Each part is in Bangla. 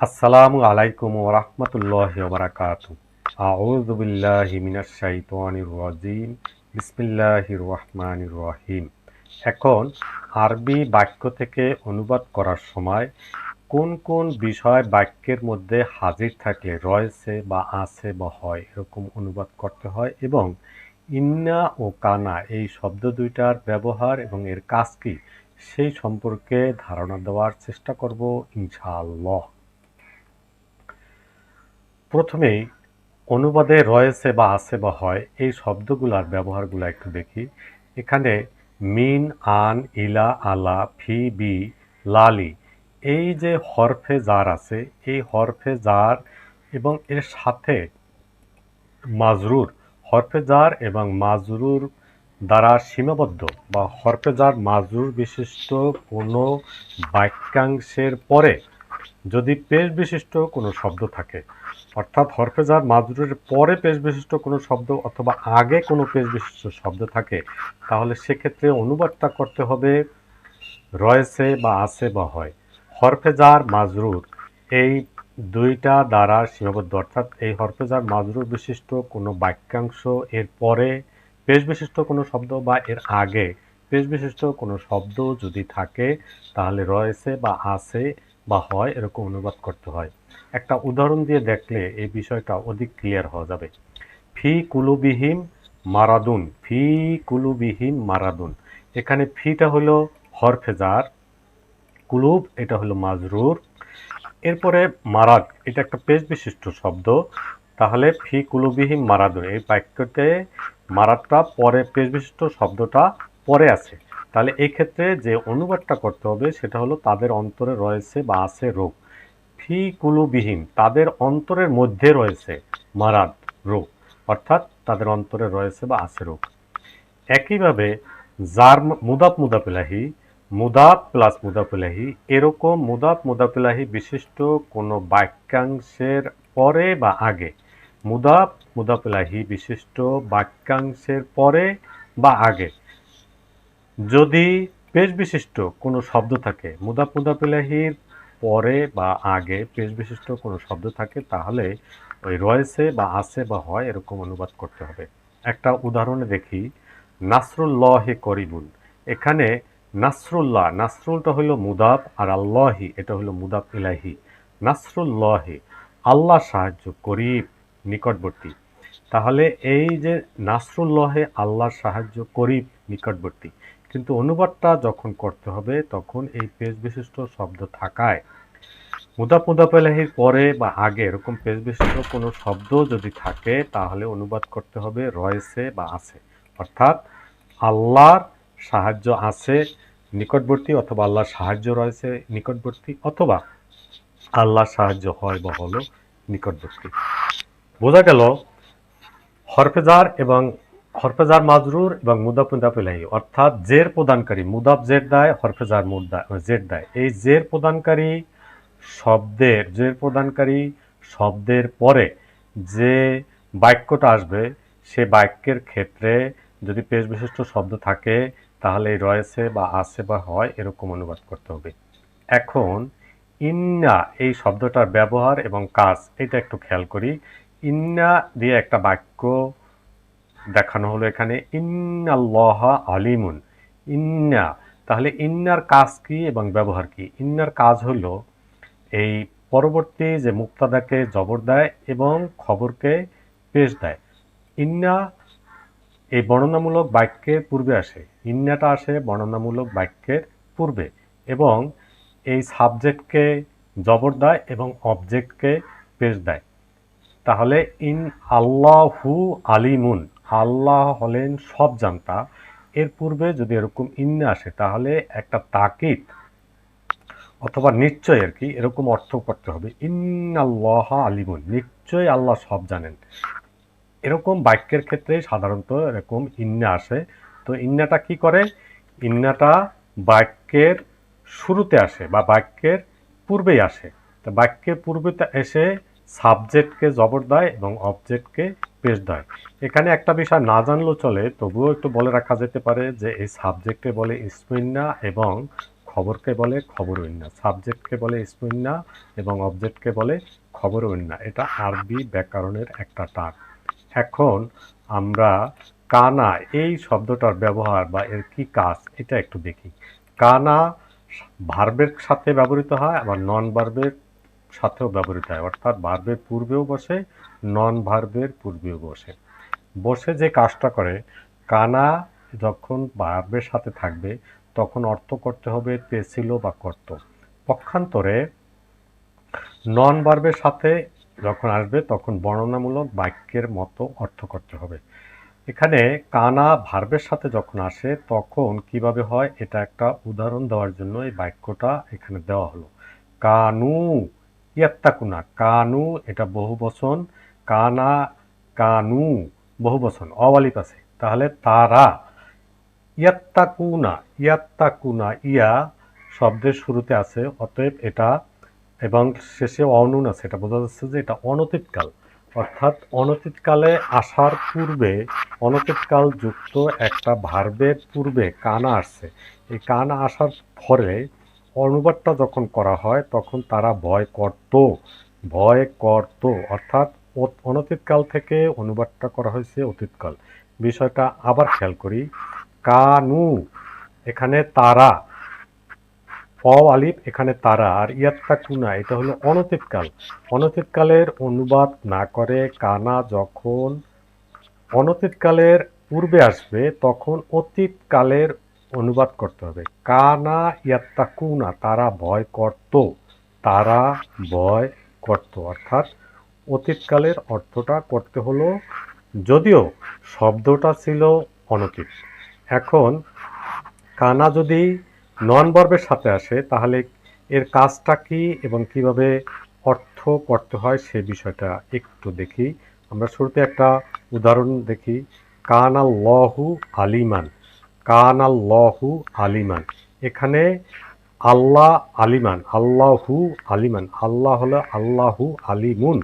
আসসালামু আলাইকুম ওরহমতুল্লাহ বারাকাত আউযু বিল্লাহি মিনাশ শাইতানির রাজিম। বিসমিল্লাহির রহমানির রহিম। এখন আরবি বাক্য থেকে অনুবাদ করার সময় কোন কোন বিষয় বাক্যের মধ্যে হাজির থাকলে রয়েছে বা আছে বা হয় এরকম অনুবাদ করতে হয় এবং ইন্না ও কানা এই শব্দ দুইটার ব্যবহার এবং এর কাজ কি সেই সম্পর্কে ধারণা দেওয়ার চেষ্টা করব ইনশাআল্লাহ। প্রথমেই অনুবাদে রয়েছে বা আছে বা হয়, এই শব্দগুলার ব্যবহারগুলো একটু দেখি। এখানে মিন, আন, ইলা, আলা, ফি, বি, লালি, এই যে হরফে জার আছে, এই হরফে জার এবং এর সাথে মাজরুর, হরফে জার এবং মাজরুর দ্বারা সীমাবদ্ধ বা হরফে জার মাজরুর বিশিষ্ট কোনো বাক্যাংশের পরে যদি পেশ বিশিষ্ট কোনো শব্দ থাকে, অর্থাৎ হরফেজার মাজরুরের পরে পেশ বিশিষ্ট কোনো শব্দ অথবা আগে কোনো পেশ বিশিষ্ট শব্দ থাকে, তাহলে সেক্ষেত্রে অনুবাদটা করতে হবে রয়েছে বা আছে বা হয়। হরফেজার মাজরুর এই দুইটা দ্বারা সীমাবদ্ধ, অর্থাৎ এই হরফেজার মাজরুর বিশিষ্ট কোনো বাক্যাংশ এর পরে পেশ বিশিষ্ট কোনো শব্দ বা এর আগে পেশ বিশিষ্ট কোনো শব্দ যদি থাকে, তাহলে রয়েছে বা আছে বা হয়, এরকম অনুবাদ করতে হয়। একটা উদাহরণ দিয়ে দেখলে এই বিষয়টা অধিক ক্লিয়ার হওয়া যাবে। ফি কুলুবিহীন মারাদুন, ফি কুলুবিহীম মারাদুন। এখানে ফিটা হলো হরফেজার কুলুব এটা হলো মাজরুর। এরপরে মারাদ, এটা একটা পেজ বিশিষ্ট শব্দ। তাহলে ফি কুলুবিহীন মারাদুন, এই বাক্যতে মারাদটা পরে পেজ বিশিষ্ট শব্দটা পরে আছে। তাহলে এই ক্ষেত্রে যে অনুবাদটা করতে হবে সেটা হলো তাদের অন্তরে রয়েছে বা আছে রোগ। ফি কুলুবিহীন তাদের অন্তরের মধ্যে রয়েছে মারাদ রোগ, অর্থাৎ তাদের অন্তরে রয়েছে বা আছে রোগ। একইভাবে যার মুদাপ মুদাপিলাহি, মুদাপ প্লাস মুদাপিলাহি, এরকম মুদাপ মুদাপিলাহি বিশিষ্ট কোনো বাক্যাংশের পরে বা আগে, মুদাপ মুদাপিলাহি বিশিষ্ট বাক্যাংশের পরে বা আগে যদি পেশ বিশিষ্ট কোনো শব্দ থাকে মুদাপ মুদাপিলাহির পরে বা আগে পেশ বিশিষ্ট কোনো শব্দ থাকে, তাহলে ওই রয়েছে বা আছে বা হয় এরকম অনুবাদ করতে হবে। একটা উদাহরণে দেখি, নাসরুল্লাহে করিবুন। এখানে নাসরুল্লাহ, নাসরুলটা হলো মুদাব আর আল্লাহি, এটা হলো মুদাব ইলাহি। নাসরুল্লাহে, আল্লাহ সাহায্য করিব নিকটবর্তী। তাহলে এই যে নাসরুল্লাহে আল্লাহ সাহায্য করিব নিকটবর্তী কিন্তু অনুবাদটা যখন করতে হবে, তখন এই পেজ বিশিষ্ট শব্দ থাকায় মুদাপ মুদাপেলাহির পরে বা আগে এরকম পেজ বিশিষ্ট কোনো শব্দ যদি থাকে, তাহলে অনুবাদ করতে হবে রয়েছে বা আছে। অর্থাৎ আল্লাহর সাহায্য আছে নিকটবর্তী অথবা আল্লাহর সাহায্য রয়েছে নিকটবর্তী অথবা আল্লাহর সাহায্য হয় বা হলো নিকটবর্তী। বোঝা গেল হরফেজার এবং হরফেজার মাজরুর এবং মুদাব মুদাফিলাহি অর্থাৎ জের প্রদানকারী মুদাব জের দেয়, হরফেজার মুদা জের দেয়। এই জের প্রদানকারী শব্দের, জের প্রদানকারী শব্দের পরে যে বাক্যটা আসবে, সে বাক্যের ক্ষেত্রে যদি পেশ বিশিষ্ট শব্দ থাকে, তাহলে রয়েছে বা আছে বা হয় এরকম অনুবাদ করতে হবে। এখন, ইন্না এই শব্দটার ব্যবহার এবং কাজ, এটা একটু খেয়াল করি। ইন্না দিয়ে একটা বাক্য দেখানো হলো এখানে, ইন্নাল্লাহ আলিমুন। ইন্না, তাহলে ইন্নার কাজ কি এবং ব্যবহার কি? ইন্নার কাজ হলো এই পরবর্তী যে মুক্তাদাকে জবর দেয় এবং খবরকে পেশ দেয়। ইন্না এই বর্ণনামূলক বাক্যের পূর্বে আসে। ইন্নাটা আসে বর্ণনামূলক বাক্যের পূর্বে এবং এই সাবজেক্টকে জবর দেয় এবং অবজেক্টকে পেশ দেয়। তাহলে, ইন আল্লাহু আলিমুন। আল্লাহ হলেন সব জানতা। এর পূর্বে যদি এরকম ইন্না আসে, তাহলে একটা তাকিদ অথবা নিশ্চয় আর কি এরকম অর্থ করতে হবে। ইন্নাল্লাহ আলিমুন, নিশ্চয় আল্লাহ সব জানেন। এরকম বাক্যের ক্ষেত্রে সাধারণত এরকম ইন্না আসে। তো ইন্নাটা কি করে? ইন্নাটা বাক্যের শুরুতে আসে বা বাক্যের পূর্বেই আসে। তো বাক্যের পূর্বে এসে সাবজেক্টকে জবর দেয় এবং অবজেক্টকে পেশ দেয় এখানে একটা বিষয় না জানলেও চলে, তবুও একটু বলে রাখা যেতে পারে যে, এই সাবজেক্টে বলে ইসমিন্না এবং খবরকে বলে খবর ইন্না সাবজেক্টকে বলে ইসমুন্না এবং অবজেক্টকে বলে খবর ইন্না এটা আরবি ব্যাকরণের একটা টান এখন আমরা কানা, এই শব্দটার ব্যবহার বা এর কি কাজ, এটা একটু দেখি। কানা ভার্বের সাথে ব্যবহৃত হয় আবার নন ভার্বের সাথেও ব্যবহৃত হয়। অর্থাৎ ভার্বের পূর্বেও বসে নন ভার্বের পূর্বেও বসে। বসে যে কাজটা করে, কানা যখন ভার্বের সাথে থাকবে, তখন অর্থ করতে হবে পেছিল বা কর্ত। পক্ষান্তরে নন ভার্বের সাথে যখন আসবে, তখন বর্ণনামূলক বাক্যের মতো অর্থ করতে হবে। এখানে কানা ভার্বের সাথে যখন আসে, তখন কীভাবে হয়, এটা একটা উদাহরণ দেওয়ার জন্য এই বাক্যটা এখানে দেওয়া হলো। কানু ইয়াত্তাকুনা, কানু এটা বহু বচন কানা, কানু বহু বচন অবালিক আছে। তাহলে তারা, ইয়াত্তাকুনা ইয়াত্তাকুনা, ইয়া শব্দের শুরুতে আছে, অতএব এটা এবং শেষে অনুন আছে। এটা বোঝা যাচ্ছে যে এটা অনতীতকাল। অর্থাৎ অনতীতকালে আসার পূর্বে, অনতীতকাল যুক্ত একটা ভার্বের পূর্বে কানা আসছে। এই কানা আসার পরে অনুবাদটা যখন করা হয়, তখন তারা ভয় করত। ভয় করত। অর্থাৎ অনতীতকাল থেকে অনুবাদটা করা হয়েছে অতীতকাল। বিষয়টা আবার খেয়াল করি। কানু, এখানে তারা। অ আলিফ, এখানে তারা। আর ইয়াত্তা কুনা এটা হলো অনতীতকাল। অনতীতকালের অনুবাদ না করে কানা যখন অনতীতকালের পূর্বে আসবে, তখন অতীতকালের অনুবাদ করতে হবে। কানা ইয়াত্তা কুনা, তারা ভয় করত। তারা ভয় করত, অর্থাৎ অতীতকালের অর্থটা করতে হলো, যদিও শব্দটা ছিল অনতীত। এখন কানা যদি নন বর্বের সাথে আসে, তাহলে এর কাজটা কি এবং কীভাবে অর্থ করতে হয় সে বিষয়টা একটু দেখি। আমরা শুরুতে একটা উদাহরণ দেখি। কানাল লহু আলিমান কানাল লহু আলিমান। এখানে আল্লাহ আলিমান, আল্লাহু আলিমান। আল্লাহ হলো আল্লাহু আলিমুন।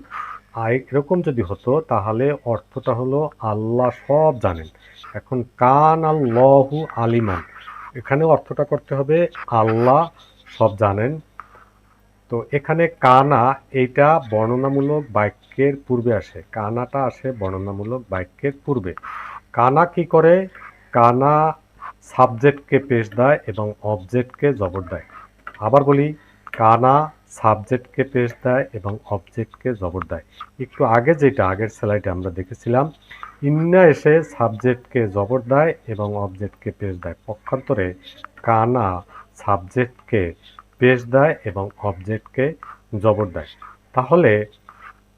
আর এরকম যদি হতো, তাহলে অর্থটা হলো আল্লাহ সব জানেন। এখন কান আল্লাহু আলিমান। এখানে অর্থটা করতে হবে আল্লাহ সব জানেন। তো এখানে কানা, এইটা বর্ণনামূলক বাক্যের পূর্বে আসে। কানাটা আসে বর্ণনামূলক বাক্যের পূর্বে। কানা কি করে? কানা সাবজেক্টকে পেশ দেয় এবং অবজেক্টকে জবর দেয়। আবার বলি কানা সাবজেক্টকে পেশ দেয় এবং অবজেক্টকে জবর দেয়। একটু আগে যেটা, আগের স্লাইডে আমরা দেখেছিলাম, ইন্না এসে সাবজেক্টকে জবর দেয় এবং অবজেক্টকে পেশ দেয়। পক্ষান্তরে কানা সাবজেক্টকে পেশ দেয় এবং অবজেক্টকে জবর দেয়। তাহলে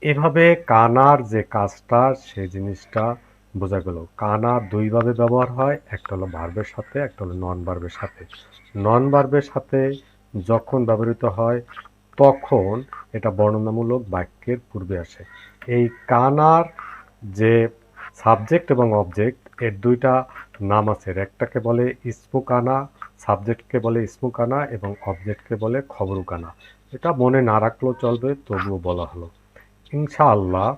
এভাবে কানার যে কাজটা সেই জিনিসটা বোঝা গেল। কানা দুইভাবে ব্যবহার হয়, একটা হলো ভার্বের সাথে, একটা হলো নন ভার্বের সাথে। নন ভার্বের সাথে যখন ব্যবহৃত হয়, তখন এটা বর্ণনামূলক বাক্যের পূর্বে আসে। এই কানার যে সাবজেক্ট এবং অবজেক্ট, এর দুইটা নাম আছে। একটাকে বলে ইসমুকানা সাবজেক্টকে বলে ইসমুকানা এবং অবজেক্টকে বলে খবরুকানা। এটা মনে না রাখলেও চলবে, তবুও বলা হলো। ইনশাআল্লাহ,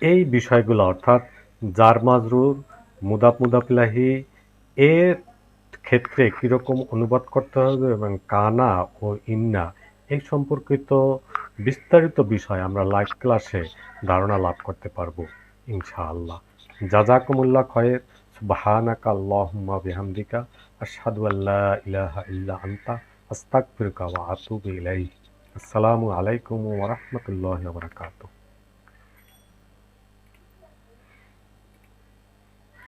এই বিষয়গুলো অর্থাৎ জার মাজরুর মুদাপ মুদাপিলাহি এর ক্ষেত্রে কীরকম অনুবাদ করতে হবে এবং কানা ও ইন্না এই সম্পর্কিত বিস্তারিত বিষয় আমরা লাইভ ক্লাসে ধারণা লাভ করতে পারব, ইনশাআল্লাহ। জাজাকুমুল্লাহ খয়ের। সুবহানাকা আল্লাহুম্মা বিহামদিকা। আশহাদু আল্লা ইলাহা ইল্লা আনতা। আস্তাগফিরুকা ওয়া আতুবু ইলাইক আসসালামু আলাইকুম ওয়া রাহমাতুল্লাহি ওয়া বারাকাতুহু।